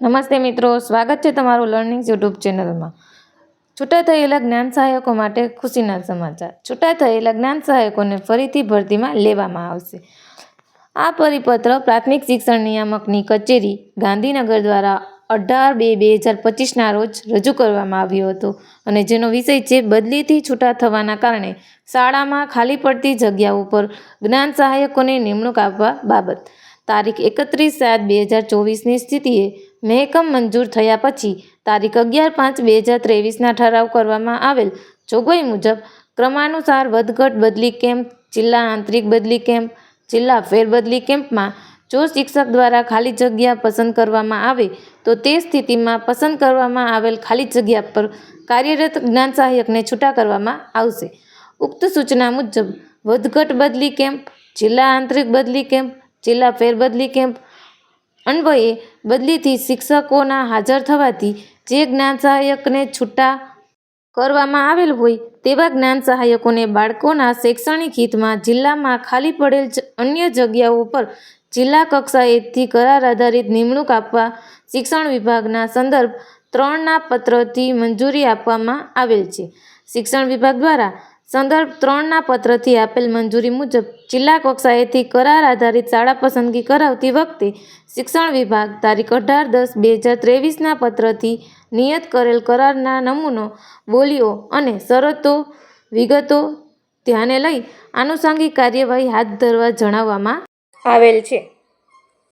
નમસ્તે મિત્રો, સ્વાગત છે તમારું લર્નિંગ યુટ્યુબ ચેનલમાં. છૂટા થયેલા જ્ઞાન સહાયકો માટે ખુશીના સમાચાર. છૂટા થયેલા જ્ઞાન સહાયકોને ફરીથી ભરતીમાં લેવામાં આવશે. આ પરિપત્ર પ્રાથમિક શિક્ષણ નિયામકની કચેરી ગાંધીનગર દ્વારા અઢાર બે બે હજાર પચીસના રોજ રજૂ કરવામાં આવ્યો હતો અને જેનો વિષય છે બદલીથી છૂટા થવાના કારણે શાળામાં ખાલી પડતી જગ્યાઓ પર જ્ઞાન સહાયકોને નિમણૂક આપવા બાબત. તારીખ એકત્રીસ સાત બે હજાર ચોવીસની સ્થિતિએ મહેકમ મંજૂર થયા પછી તારીખ અગિયાર પાંચ બે હજાર ત્રેવીસના ઠરાવ કરવામાં આવેલ. જોગવાઈ મુજબ, ક્રમાનુસાર વધઘટ બદલી કેમ્પ, જિલ્લા આંતરિક બદલી કેમ્પ, જિલ્લા ફેરબદલી કેમ્પમાં જો શિક્ષક દ્વારા ખાલી જગ્યા પસંદ કરવામાં આવે, તો તે સ્થિતિમાં પસંદ કરવામાં આવેલ ખાલી જગ્યા પર કાર્યરત જ્ઞાન સહાયકને છૂટા કરવામાં આવશે. ઉક્ત સૂચના મુજબ, વધઘટ બદલી કેમ્પ, જિલ્લા આંતરિક બદલી કેમ્પ જિલ્લા ફેરબદલી કેમ્પ અન્વયે બદલીથી શિક્ષકોના હાજર થવાથી જે જ્ઞાન સહાયકને છૂટા કરવામાં આવેલ હોય તેવા જ્ઞાન સહાયકોને બાળકોના શૈક્ષણિક હિતમાં જિલ્લામાં ખાલી પડેલ અન્ય જગ્યાઓ પર જિલ્લા કક્ષાએથી કરાર આધારિત નિમણૂક આપવા શિક્ષણ વિભાગના સંદર્ભ ત્રણના પત્રથી મંજૂરી આપવામાં આવેલ છે. શિક્ષણ વિભાગ દ્વારા સંદર્ભ ત્રણના પત્રથી આપેલ મંજૂરી મુજબ, જિલ્લા કક્ષાએથી કરાર આધારિત શાળા પસંદગી કરાવતી વખતે શિક્ષણ વિભાગ તારીખ અઢાર દસ બે હજાર ત્રેવીસના પત્રથી નિયત કરેલ કરારના નમૂનો, બોલીઓ અને શરતો, વિગતો ધ્યાને લઈ આનુષાંગિક કાર્યવાહી હાથ ધરવા જણાવવામાં આવેલ છે.